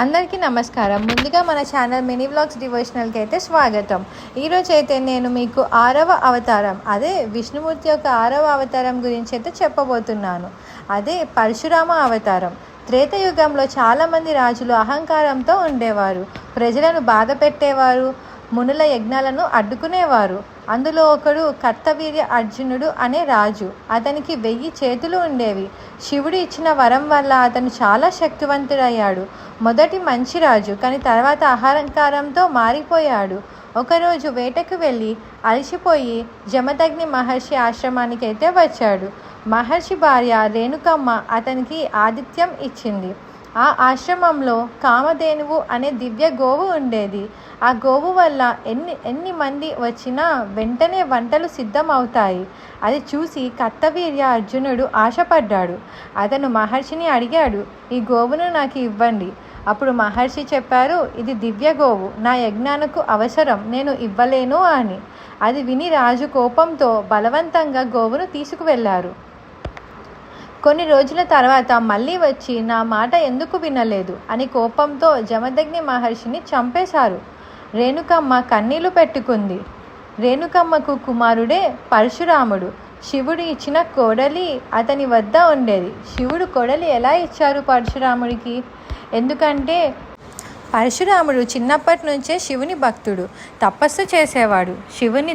అందరికీ నమస్కారం. ముందుగా మన ఛానల్ మినీ వ్లాగ్స్ డివోషనల్కి అయితే స్వాగతం. ఈరోజు అయితే నేను మీకు ఆరవ అవతారం అదే విష్ణుమూర్తి యొక్క ఆరవ అవతారం గురించి అయితే చెప్పబోతున్నాను. అదే పరశురామ అవతారం. త్రేతయుగంలో చాలామంది రాజులు అహంకారంతో ఉండేవారు. ప్రజలను బాధ పెట్టేవారు మునుల యజ్ఞాలను అడ్డుకునేవారు. అందులో ఒకడు కర్తవీర్య అర్జునుడు అనే రాజు. అతనికి వెయ్యి చేతులు ఉండేవి. శివుడు ఇచ్చిన వరం వల్ల అతను చాలా శక్తివంతుడయ్యాడు. మొదటి మంచి రాజు కానీ తర్వాత అహంకారంతో మారిపోయాడు. ఒకరోజు వేటకు వెళ్ళి అలసిపోయి జమదగ్ని మహర్షి ఆశ్రమానికైతే వచ్చాడు. మహర్షి భార్య రేణుకమ్మ అతనికి ఆతిథ్యం ఇచ్చింది. ఆ ఆశ్రమంలో కామధేనువు అనే దివ్య గోవు ఉండేది. ఆ గోవు వల్ల ఎన్ని ఎన్ని మంది వచ్చినా వెంటనే వంటలు సిద్ధమవుతాయి. అది చూసి కర్తవీర్య అర్జునుడు ఆశపడ్డాడు. అతను మహర్షిని అడిగాడు ఈ గోవును నాకు ఇవ్వండి. అప్పుడు మహర్షి చెప్పారు ఇది దివ్య గోవు. నా యజ్ఞానకు అవసరం. నేను ఇవ్వలేను అని. అది విని రాజు కోపంతో బలవంతంగా గోవును తీసుకువెళ్ళారు కొన్ని రోజుల తర్వాత మళ్ళీ వచ్చి నా మాట ఎందుకు వినలేదు? అని కోపంతో జమదగ్ని మహర్షిని చంపేశారు. రేణుకమ్మ కన్నీళ్ళు పెట్టుకుంది. రేణుకమ్మకు కుమారుడే పరశురాముడు. శివుడు ఇచ్చిన కోడలి అతని వద్ద ఉండేది. శివుడు కోడలి ఎలా ఇచ్చారు పరశురాముడికి? ఎందుకంటే పరశురాముడు చిన్నప్పటి నుంచే శివుని భక్తుడు. తపస్సు చేసేవాడు. శివుని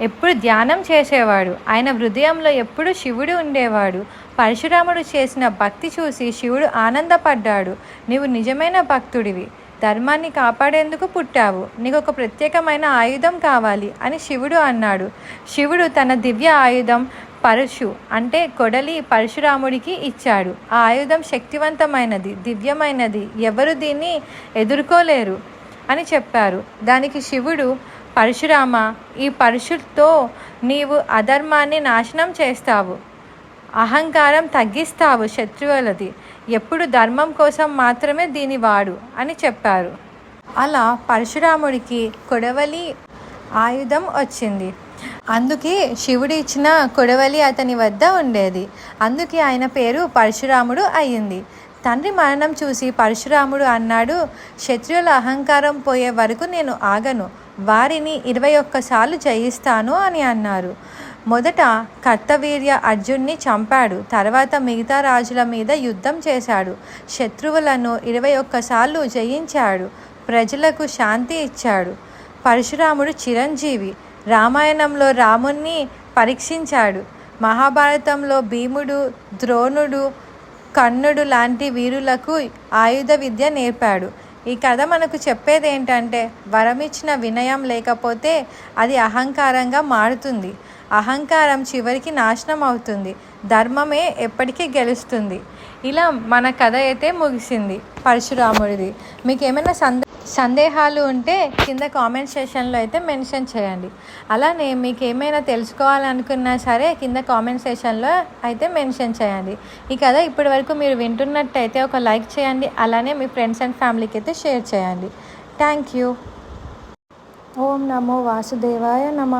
ఎప్పుడు ధ్యానం చేసేవాడు. ఆయన హృదయంలో ఎప్పుడు శివుడు ఉండేవాడు. పరశురాముడు చేసిన భక్తి చూసి శివుడు ఆనందపడ్డాడు. నీవు నిజమైన భక్తుడివి. ధర్మాన్ని కాపాడేందుకు పుట్టావు. నీకు ఒక ప్రత్యేకమైన ఆయుధం కావాలి అని శివుడు అన్నాడు. శివుడు తన దివ్య ఆయుధం పరశు అంటే కొడలి పరశురాముడికి ఇచ్చాడు. ఆ ఆయుధం శక్తివంతమైనది దివ్యమైనది. ఎవరు దీన్ని ఎదుర్కోలేరు అని చెప్పారు. దానికి శివుడు పరశురామ ఈ పరశుతో నీవు అధర్మాన్ని నాశనం చేస్తావు. అహంకారం తగ్గిస్తావు శత్రువులది. ఎప్పుడు ధర్మం కోసం మాత్రమే దీని వాడు అని చెప్పారు. అలా పరశురాముడికి కొడవలి ఆయుధం వచ్చింది. అందుకే శివుడు ఇచ్చిన కొడవలి అతని వద్ద ఉండేది. అందుకే ఆయన పేరు పరశురాముడు అయ్యింది తండ్రి మరణం చూసి పరశురాముడు అన్నాడు శత్రువుల అహంకారం పోయే వరకు నేను ఆగను. వారిని ఇరవై ఒక్కసార్లు జయిస్తాను అని అన్నారు. మొదట కర్తవీర్య అర్జున్ని చంపాడు. తర్వాత మిగతా రాజుల మీద యుద్ధం చేశాడు. శత్రువులను ఇరవై ఒక్కసార్లు జయించాడు. ప్రజలకు శాంతి ఇచ్చాడు. పరశురాముడు చిరంజీవి రామాయణంలో రాముణ్ణి పరీక్షించాడు. మహాభారతంలో భీముడు ద్రోణుడు కర్ణుడు లాంటి వీరులకు ఆయుధ విద్య నేర్పాడు. ఈ కథ మనకు చెప్పేది ఏంటంటే వరమిచ్చిన వినయం లేకపోతే అది అహంకారంగా మారుతుంది. అహంకారం చివరికి నాశనం అవుతుంది. ధర్మమే ఎప్పటికీ గెలుస్తుంది. ఇలా మన కథ అయితే ముగిసింది. పరశురాముడిది. మీకు ఏమైనా సంద సందేహాలు ఉంటే కింద కామెంట్ సెషన్లో అయితే మెన్షన్ చేయండి. అలానే మీకు ఏమైనా తెలుసుకోవాలనుకున్నా సరే కింద కామెంట్ సెషన్లో అయితే మెన్షన్ చేయండి. ఈ కథ ఇప్పటి వరకు మీరు వింటున్నట్టయితే ఒక లైక్ చేయండి. అలానే మీ ఫ్రెండ్స్ అండ్ ఫ్యామిలీకి అయితే షేర్ చేయండి. Thank you. ఓం నమో వాసుదేవాయ నమ.